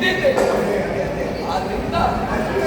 네네. 아, 된다.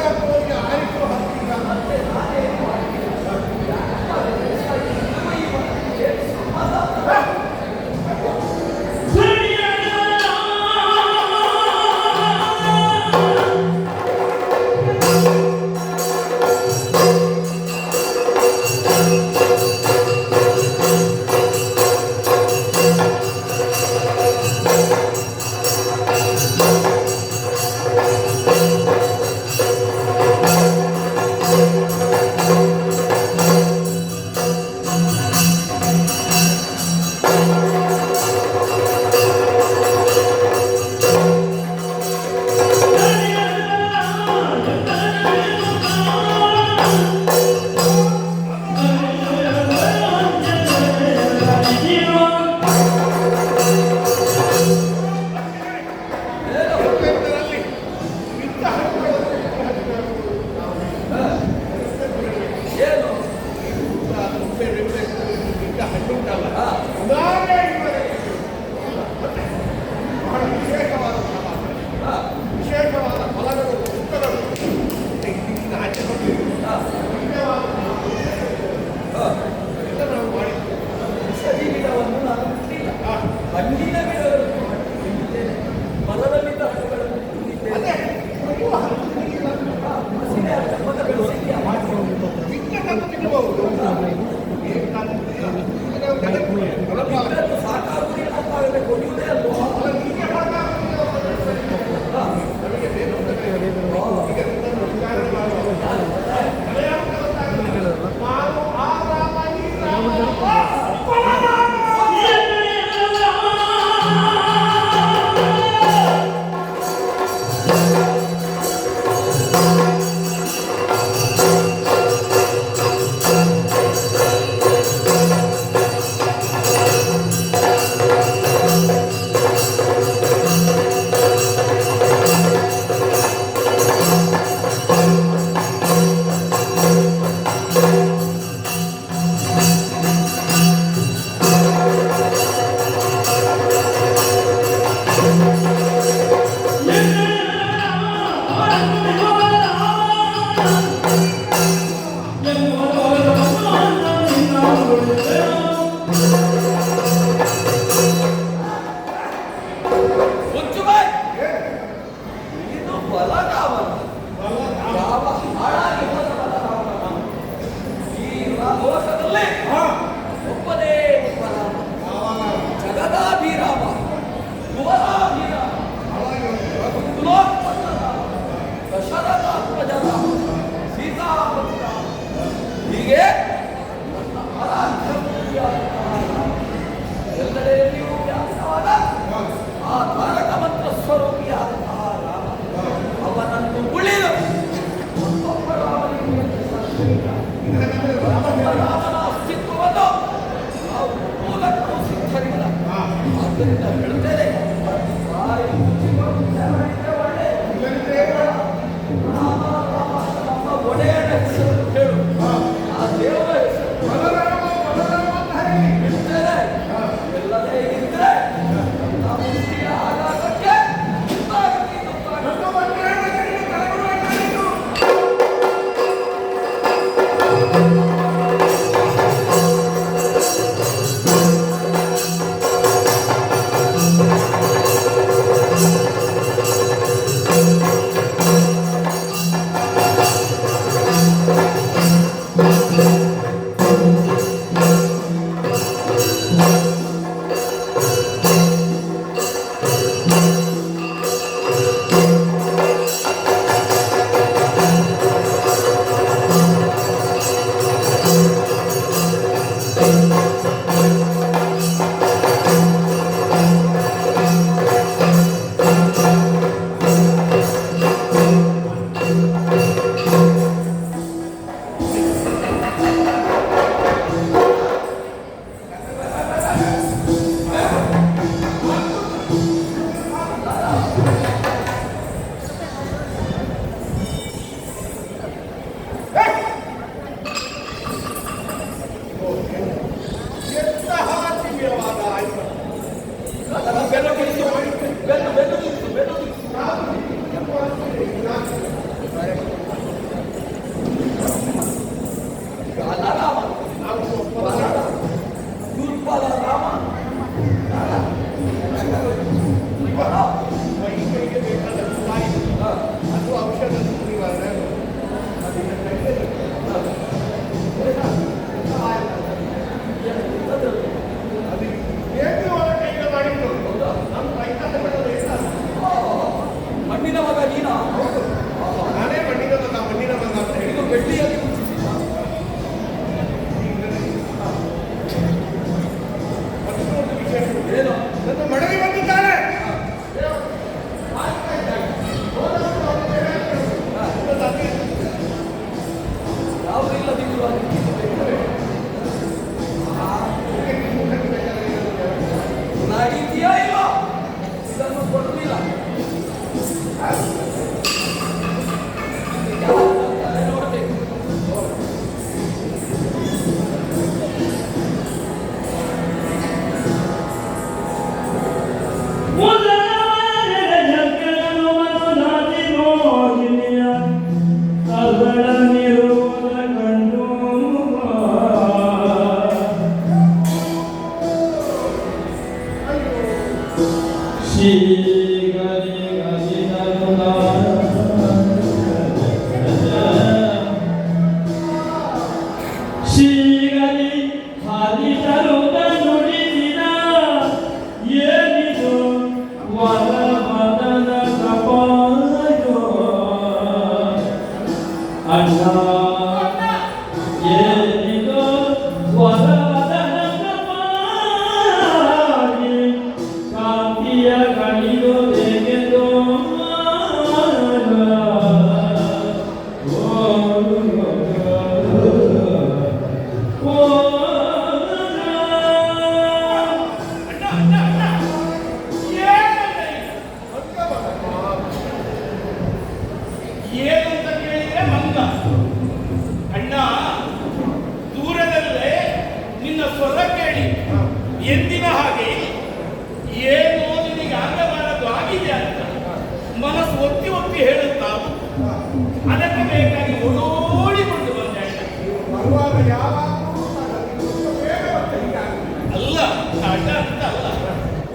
ಅಡ್ಡ ಅಂತ ಅಲ್ಲ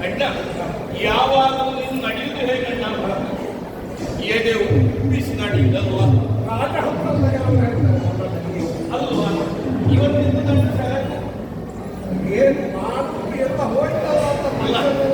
ಅಡ್ಡ ಯಾವಾಗ ನೀನು ನಡೆಯುವುದು ಹೇಗೆ ಅಣ್ಣ ಏನೇ ರೂಪಿಸಿ ನಡೆಯುವುದಲ್ವಾ ಅಲ್ವಾ ಇವತ್ತಿನ ಏನು ಮಾಡ್ತೀವಿ ಅಂತ ಹೋಯ್ತಲ್ಲ ಅಂತ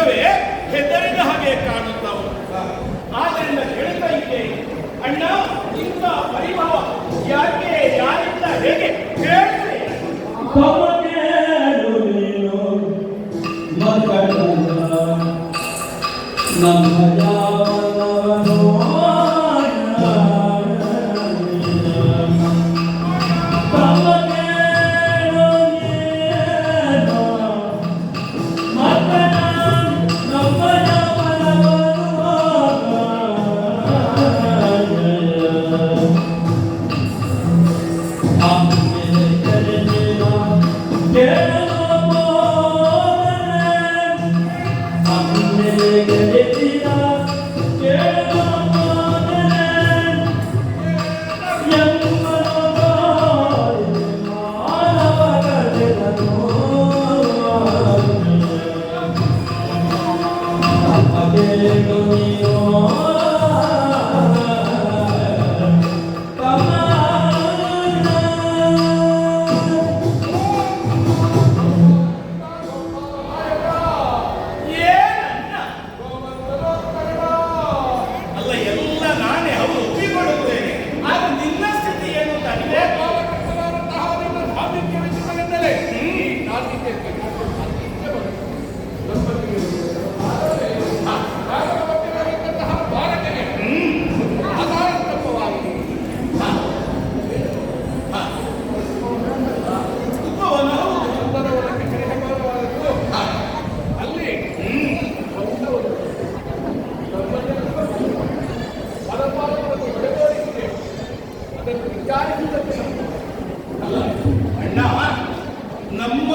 ದುಃಖವೇ ಹೆದರಿನ ಹಾಗೆ ಕಾಣುತ್ತಾ ಆದ್ದರಿಂದ ಹೇಳ್ತಾ ಇದ್ದೇನೆ ಅಣ್ಣ, ಇಂಥ ಪರಿಭಾವ ಯಾಕೆ, ಯಾರಿಂದ, ಹೇಗೆ? ಕೇಳಿದ್ರೆ ನಮ್ಮ ನಮ್ಮ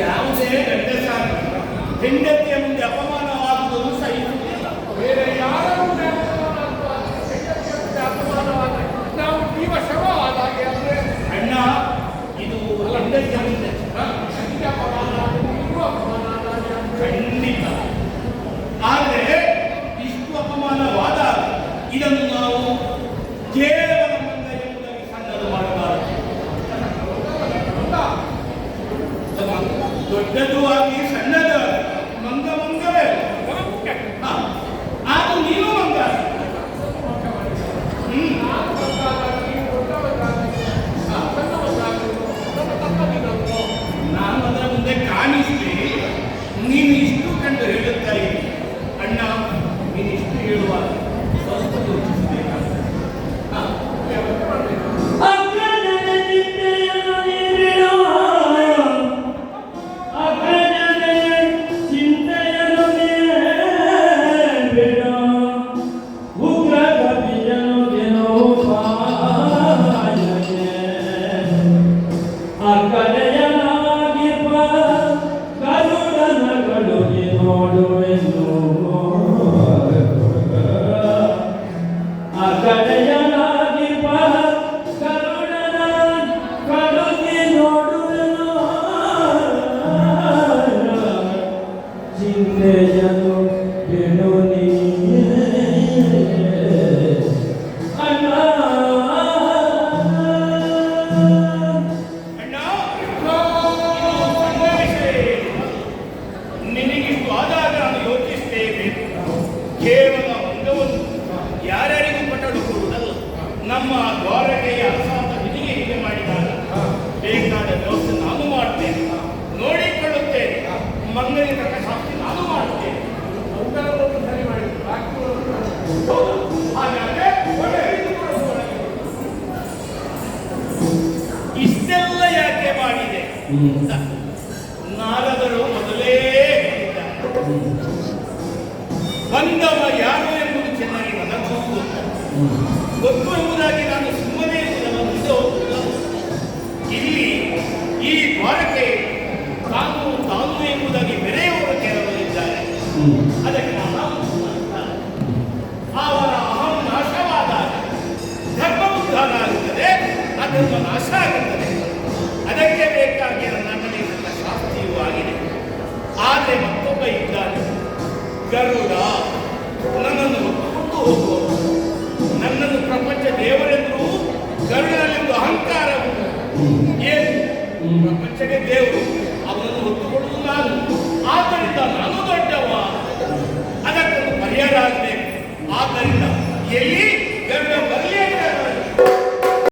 ಯಾವುದೇ ಗಂಡಸ ಹೆಂಡತಿಯ ಮುಂದೆ ಅಪಮಾನವಾಗುವುದನ್ನು ಸಹಿಸುವುದಿಲ್ಲ ಬೇರೆ ಯಾರ ಅಪಮಾನವಾದ ನಾವು ಶ್ರಮವಾದ ಹಾಗೆ ಅಂದ್ರೆ ಅಣ್ಣ ಇದು ಅಪಮಾನ ಆದರೆ ಇಷ್ಟು ಅಪಮಾನವಾದ ಇದನ್ನು ನಾವು ಕೇಳ ಉದ್ದದ್ದು ಆಗಿ ಸಣ್ಣದ ಮಂಗ ಮಂಗವೇ. ಅದು ನೀನು ಮಂಗ ಹ್ಮ್. glória. ದ್ವಾರಕೆಯ ಅಸಾಧ ವಿಧಿಗೆ ಹೀಗೆ ಮಾಡಿದಾಗ ಬೇಕಾದ ವ್ಯವಸ್ಥೆ ನಾನು ಮಾಡ್ತೇನೆ. ನೋಡಿಕೊಳ್ಳುತ್ತೇನೆ. ಮಂಗನಿಗೆ ತಕ್ಕ ಶಾಸ್ತಿ ನಾನು ಮಾಡುತ್ತೇನೆ ಸರಿ ಮಾಡಿ ಹಾಗಾದ್ರೆ. ಇಷ್ಟೆಲ್ಲ ಯಾಕೆ ಮಾಡಿದೆ? ನಾರದರು ಮೊದಲೇ ಬಂದವ ಯಾರು ಎಂಬುದು ಚೆನ್ನಾಗಿ ನನಗೂ ಗೊತ್ತು ಎಂಬುದಾಗಿ ನಾನು ಸುಮ್ಮನೆ ಮುಂದೆ ಇಲ್ಲಿ ಈ ದ್ವಾರಕ್ಕೆ ತಾನು ತಾನು ಎಂಬುದಾಗಿ ಬೆರೆಯುವವರು ಕೆಲವರು ಇದ್ದಾರೆ ಅದಕ್ಕೆ ನಾನು ಅವರ ಅಹಂ ನಾಶವಾದಾಗ ಧರ್ಮ ಉದ್ಧಾರ ಆಗುತ್ತದೆ ಅಧರ್ಮ ನಾಶ ಆಗುತ್ತದೆ. ಅದಕ್ಕೆ ಬೇಕಾಗಿ ನನ್ನಲ್ಲಿ ನನ್ನ ಶಾಸ್ತಿಯೂ ಆಗಿದೆ. ಆದರೆ ಮತ್ತೊಬ್ಬ ಇದ್ದಾನೆ ಗರುಡ. ನನ್ನನ್ನು ದೇವರೆಂದರೂ ಗರುಡನಲ್ಲಿಂದು ಅಹಂಕಾರ. ಏನು? ಪ್ರಪಂಚಕ್ಕೆ ದೇವರು ಅವನನ್ನು ಹೊತ್ತುಕೊಳ್ಳುವುದು ನಾನು. ಆದ್ದರಿಂದ ನಾನು ದೊಡ್ಡವ. ಅದಕ್ಕೊಂದು ಪರಿಹಾರ ಆಗಬೇಕು. ಆದ್ದರಿಂದ ಎಲ್ಲಿ ಗರುಡ ಬರಲೇ